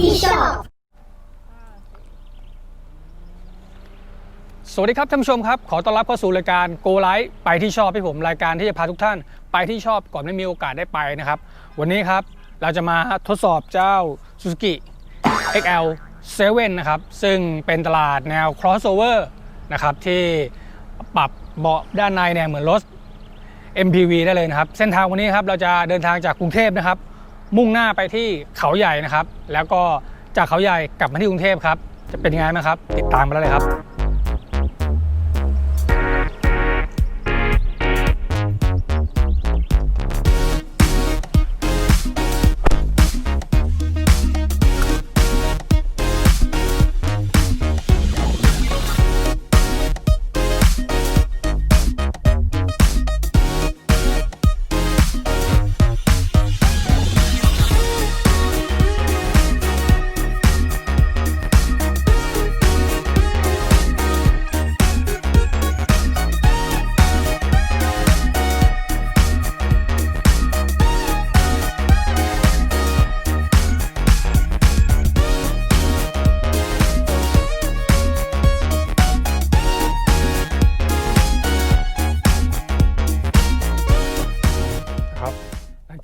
ที่ชอบ สวัสดีครับท่านผู้ชมครับ ขอต้อนรับเข้าสู่รายการ Go Light ไปที่ชอบที่ผมรายการที่จะพาทุกท่าน ไปที่ชอบก่อนไม่มีโอกาสได้ไปนะครับ วันนี้ครับเราจะมาทดสอบเจ้า Suzuki XL 7นะครับ ซึ่งเป็นตลาดแนว crossover นะครับ ที่ปรับเบาะด้านในเนี่ยเหมือนรถ MPV ได้เลยนะครับ เส้นทางวันนี้ครับเราจะเดินทางจากกรุงเทพนะครับ มุ่งหน้าไปที่เขาใหญ่นะครับ แล้วก็จากเขาใหญ่กลับมาที่กรุงเทพครับ จะเป็นยังไงไหมครับ ติดตามมาได้เลยครับ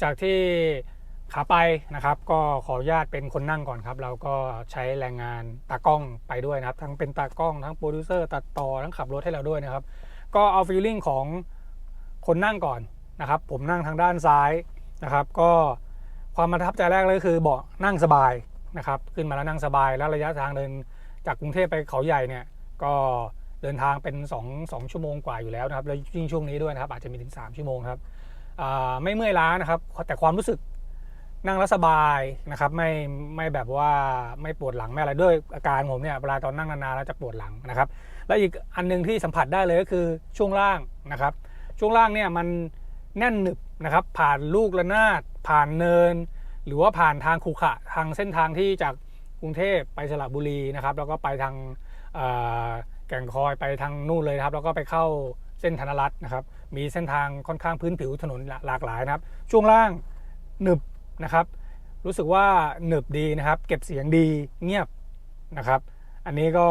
จากที่ขาไปนะครับก็ขออนุญาตเป็นคนนั่งก่อนครับ เราก็ใช้แรงงานตากล้องไปด้วยนะครับ ทั้งเป็นตากล้องทั้งโปรดิวเซอร์ตัดต่อทั้งขับรถให้เราด้วยนะครับ ก็เอาฟีลลิ่งของคนนั่งก่อนนะครับ ผมนั่งทางด้านซ้ายนะครับ ก็ความประทับใจแรกเลยคือเบาะนั่งสบายนะครับ ขึ้นมาแล้วนั่งสบายแล้วระยะทางเดินจากกรุงเทพไปเขาใหญ่เนี่ยก็เดินทางเป็น 2 2 ชั่วโมงกว่าอยู่แล้วนะครับแล้วยิ่งช่วงนี้ด้วยนะครับ อาจจะมีถึง 3 ชั่วโมงครับ ไม่เมื่อยล้านะครับ แต่ความรู้สึกนั่งแล้วสบายนะครับ ไม่ไม่แบบว่าไม่ปวดหลังไม่อะไรด้วยอาการผมเนี่ยเวลาตอนนั่งนานๆแล้วจะปวดหลังนะครับ และอีกอันหนึงที่สัมผัสได้เลยก็คือช่วงล่างนะครับ ช่วงล่างเนี่ยมันแน่นหนึบนะครับ ผ่านลูกระนาดผ่านเนิน หรือว่าผ่านทางขรุขระทางเส้นทางที่จากกรุงเทพไปสระบุรีนะครับ แล้วก็ไปทางแก่งคอยไปทางนู่นเลยครับ แล้วก็ไปเข้า เส้นธนรัตน์นะครับ มีเส้นทางค่อนข้างพื้นผิวถนนหลากหลายนะครับ ช่วงล่างหนึบนะครับ รู้สึกว่าหนึบดีนะครับ เก็บเสียงดีเงียบนะครับ อันนี้ก็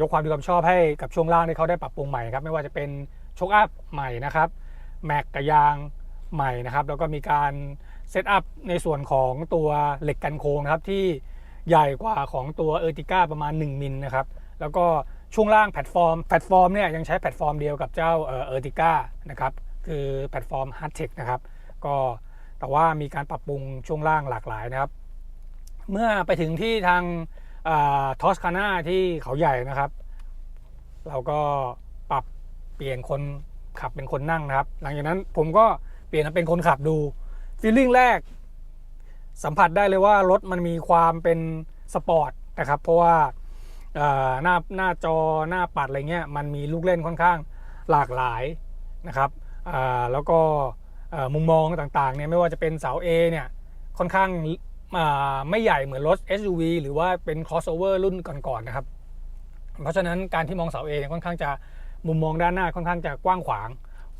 ยกความดีความชอบให้กับช่วงล่างที่เขาได้ปรับปรุงใหม่ครับ ไม่ว่าจะเป็นโชคอัพใหม่นะครับแม็กกับยางใหม่นะครับ แล้วก็มีการเซตอัพในส่วนของตัวเหล็กกันโค้งนะครับที่ใหญ่กว่าของตัวเออร์ติก้าประมาณ 1 มิลนะครับ แล้วก็ ช่วงล่างแพลตฟอร์มแพลตฟอร์มเนี่ยยังใช้แพลตฟอร์มเดียวกับเจ้าเออร์ติก้านะครับคือแพลตฟอร์ม h a r d t e c h นะครับก็แต่ว่ามีการปรับปรุงช่วงล่างหลากหลายนะครับ เมื่อไปถึงที่ทางทอสคาน่าที่เขาใหญ่นะครับ เราก็ปรับเปลี่ยนคนขับเป็นคนนั่งนะครับ หลังจากนั้นผมก็เปลี่ยนมาเป็นคนขับดูฟีลลิ่งแรก สัมผัสได้เลยว่ารถมันมีความเป็นสปอร์ตนะครับ เพราะว่า หน้าหน้าจอหน้าปัดอะไรเงี้ยมันมีลูกเล่นค่อนข้างหลากหลายนะครับแล้วก็มุมมองต่างๆเนี่ยไม่ว่าจะเป็นเสา A เนี่ยค่อนข้างไม่ใหญ่เหมือนรถ SUV หรือว่าเป็น crossover รุ่นก่อนๆนะครับ เพราะฉะนั้นการที่มองเสา A เนี่ยค่อนข้างจะมุมมองด้านหน้าค่อนข้างจะกว้างขวาง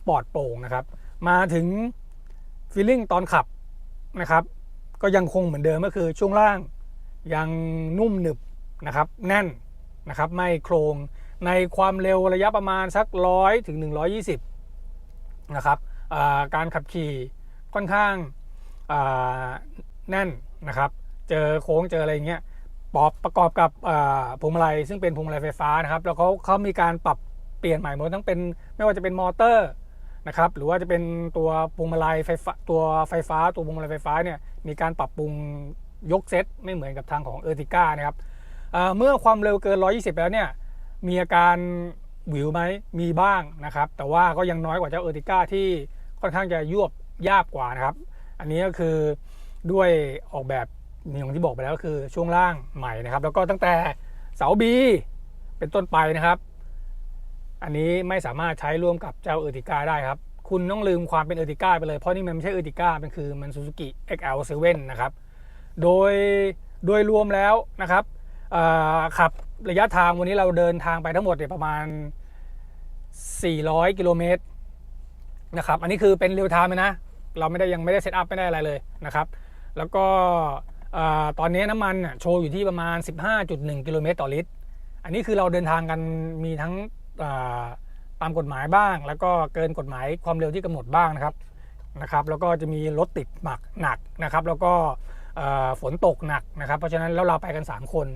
ปลอดโปร่งนะครับ มาถึงฟีลลิ่งตอนขับนะครับ ก็ยังคงเหมือนเดิมก็คือช่วงล่างยังนุ่มหนึบนะครับ แน่น นะครับไม่โครงในความเร็วระยะประมาณสักร้อยถึง120 นะครับการขับขี่ค่อนข้างแน่นนะครับ เจอโค้งเจออะไรเงี้ยปอบประกอบกับพวงมาลัยซึ่งเป็นพวงมาลัยไฟฟ้านะครับ แล้วเขาเขามีการปรับเปลี่ยนใหม่หมดทั้งเป็นไม่ว่าจะเป็นมอเตอร์นะครับ หรือว่าจะเป็นตัวพวงมาลัยไฟฟ้าตัวไฟฟ้าตัวพวงมาลัยไฟฟ้าเนี่ยมีการปรับปรุงยกเซตไม่เหมือนกับทางของเออร์ติก้านะครับ เมื่อความเร็วเกิน 120 แล้วเนี่ยมีอาการหวิวไหมมีบ้างนะครับ แต่ว่าก็ยังน้อยกว่าเจ้าเออร์ติก้าที่ค่อนข้างจะยวบยาบกว่านะครับ อันนี้ก็คือด้วยออกแบบอย่างที่บอกไปแล้วก็คือช่วงล่างใหม่นะครับ แล้วก็ตั้งแต่เสาบีเป็นต้นไปนะครับ อันนี้ไม่สามารถใช้ร่วมกับเจ้าเออร์ติก้าได้ครับ คุณต้องลืมความเป็นเออร์ติก้าไปเลย เพราะนี่มันไม่ใช่เออร์ติก้ามันคือมันซูซูกิ XL7 นะครับ โดยโดยรวมแล้วนะครับ ขับระยะทางวันนี้เราเดินทางไปทั้งหมดเนี่ยประมาณ 400 กิโลเมตรนะครับอันนี้คือเป็นเรียลไทม์เลยนะ เราไม่ได้ยังไม่ได้เซตอัพไม่ได้อะไรเลยนะครับ แล้วก็ตอนนี้น้ำมันโชว์อยู่ที่ประมาณ 15.1 กิโลเมตรต่อลิตร อันนี้คือเราเดินทางกันมีทั้งาตามกฎหมายบ้าง แล้วก็เกินกฎหมายความเร็วที่กำหนดบ้างนะครับนะครับ แล้วก็จะมีรถติดหมักหนักนะครับ แล้วก็ฝนตกหนักนะครับ เพราะฉะนั้นแล้วเราไปกัน 3 คน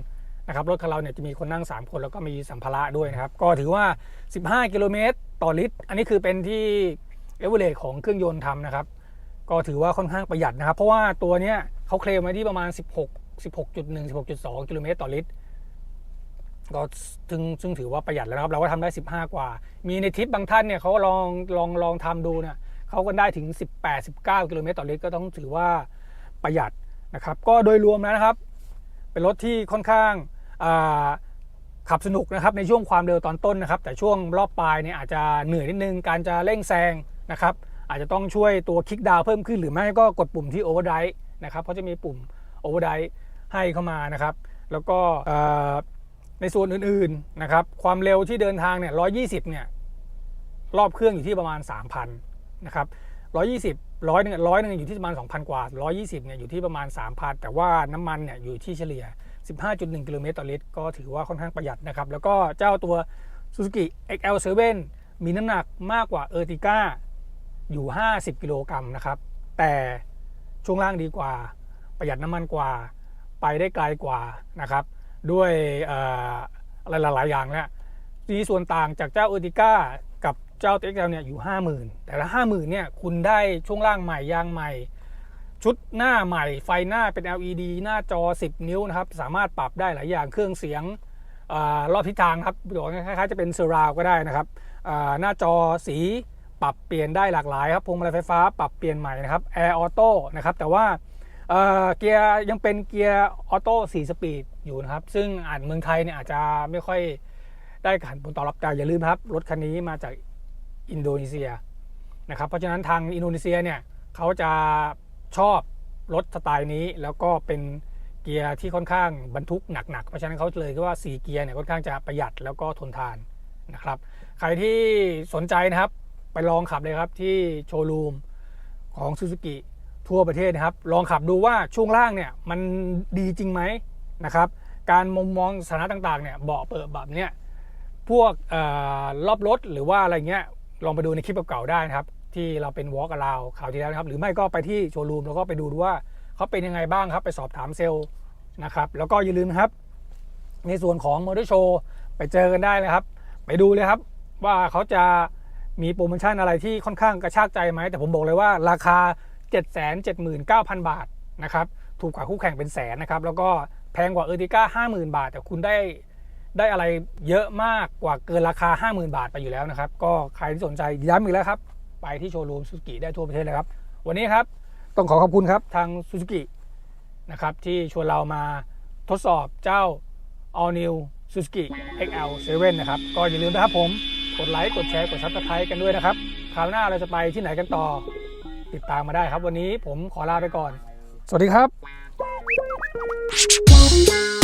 นะครับรถของเราเนี่ยจะมีคนนั่ง 3 คนแล้วก็มีสัมภาระด้วยนะครับ ก็ถือว่า 15 กิโลเมตรต่อลิตร อันนี้คือเป็นที่เอเวอเรสของเครื่องยนต์ทำนะครับ ก็ถือว่าค่อนข้างประหยัดนะครับ เพราะว่าตัวเนี้ยเขาเคลมไว้ที่ประมาณ 16 16.1 16.2 กิโลเมตรต่อลิตร ก็ซึ่งซึ่งถือว่าประหยัดแล้วนะครับ เราก็ทำได้ 15 กว่า มีในทริปบางท่านเนี่ยเขาลองลองลองทำดูเนี่ยเขาก็ได้ถึง 18 19 กิโลเมตรต่อลิตรก็ต้องถือว่าประหยัดนะครับ ก็โดยรวมแล้วนะครับ เป็นรถที่ค่อนข้างขับสนุกนะครับในช่วงความเร็วตอนต้นนะครับ แต่ช่วงรอบปลายเนี่ยอาจจะเหนื่อยนิดนึง การจะเร่งแซงนะครับอาจจะต้องช่วยตัวคลิกดาวเพิ่มขึ้นหรือไม่ก็กดปุ่มที่โอเวอร์ไดนะครับเพราะจะมีปุ่มโอเวอร์ไดให้เข้ามานะครับ แล้วก็ในส่วนอื่นๆนะครับความเร็วที่เดินทางเนี่ย120เนี่ยรอบเครื่องอยู่ที่ประมาณ 3,000นะครับ120 ร้อยหนึ่งร้อยหนึ่งอยู่ที่ประมาณ 2,000 กว่า 120เนี่ยอยู่ที่ประมาณ 3,000 แต่ว่าน้ำมันเนี่ยอยู่ที่เฉลี่ย 15.1 กิโลเมตรต่อลิตร ก็ถือว่าค่อนข้างประหยัดนะครับ แล้วก็เจ้าตัว Suzuki XL7 มีน้ำหนักมากกว่า Ertiga อยู่ 50 กิโลกรัมนะครับ แต่ช่วงล่างดีกว่า ประหยัดน้ำมันกว่า ไปได้ไกลกว่านะครับ ด้วยออะไรหลายๆอย่างเนี่ยมีส่วนต่างจากเจ้า Ertiga กับ เจ้า XL เนี่ยอยู่ 50,000 แต่ละ 50,000เนี่ยคุณได้ช่วงล่างใหม่ยางใหม่ ชุดหน้าใหม่ ไฟหน้าเป็น LED หน้าจอ 10 นิ้วนะครับ สามารถปรับได้หลายอย่างเครื่องเสียงอรอบทิศทางครับบอกคล้ายๆจะเป็นเซราวก็ได้นะครับหน้าจอสีปรับเปลี่ยนได้หลากหลายครับพวงมาลัยไฟฟ้าปรับเปลี่ยนใหม่นะครับแอร์ออโต้นะครับแต่ว่าเเกียร์ยังเป็นเกียร์ออโต้4สปีดอยู่นะครับ ซึ่งอาจเมืองไทยเนี่ยอาจจะไม่ค่อยได้การผลตอบรับแต่อย่าลืมครับ รถคันนี้มาจาก อินโดนีเซียนะครับเพราะฉะนั้นทางอินโดนีเซียเนี่ยเขาจะชอบรถสไตล์นี้แล้วก็เป็นเกียร์ที่ค่อนข้างบรรทุกหนักๆ เพราะฉะนั้นเขาเลยก็ว่า 4 เกียร์เนี่ยค่อนข้างจะประหยัดแล้วก็ทนทานนะครับ ใครที่สนใจนะครับ ไปลองขับเลยครับที่โชว์รูมของ Suzuki ทั่วประเทศนะครับ ลองขับดูว่าช่วงล่างเนี่ยมันดีจริงไหมนะครับ การมุมมองสถานะต่างๆเนี่ยเบาะเปิดแบบเนี้ยพวกออรอบรถหรือว่าอะไรเงี้ย ลองไปดูในคลิปเก่าๆได้นะครับ ที่เราเป็น walk around ข่าวที่แล้วนะครับ หรือไม่ก็ไปที่โชว์รูมแล้วก็ไปดูดูว่าเขาเป็นยังไงบ้างครับ ไปสอบถามเซลล์นะครับ แล้วก็อย่าลืมครับ ในส่วนของมอเตอร์โชว์ไปเจอกันได้นะครับ ไปดูเลยครับ ว่าเขาจะมีโปรโมชั่นอะไรที่ค่อนข้างกระชากใจไหมแต่ผมบอกเลยว่าราคา 779,000 บาทนะครับถูกกว่าคู่แข่งเป็นแสนนะครับแล้วก็แพงกว่าเออร์ติก้า50,000 บาท แต่คุณได้ ได้อะไรเยอะมากกว่าเกินราคา 50,000 บาทไปอยู่แล้วนะครับ ก็ใครที่สนใจย้ำอีกแล้วครับ ไปที่โชว์รูมซูซูกิได้ทั่วประเทศเลยครับ วันนี้ครับต้องขอขอบคุณครับทางซูซูกินะครับที่ชวนเรามาทดสอบเจ้า All New Suzuki XL7 นะครับ ก็อย่าลืมนะครับผม กดไลค์ กดแชร์ กดซับสไครต์กันด้วยนะครับ คราวหน้าเราจะไปที่ไหนกันต่อ ติดตามมาได้ครับ วันนี้ผมขอลาไปก่อน สวัสดีครับ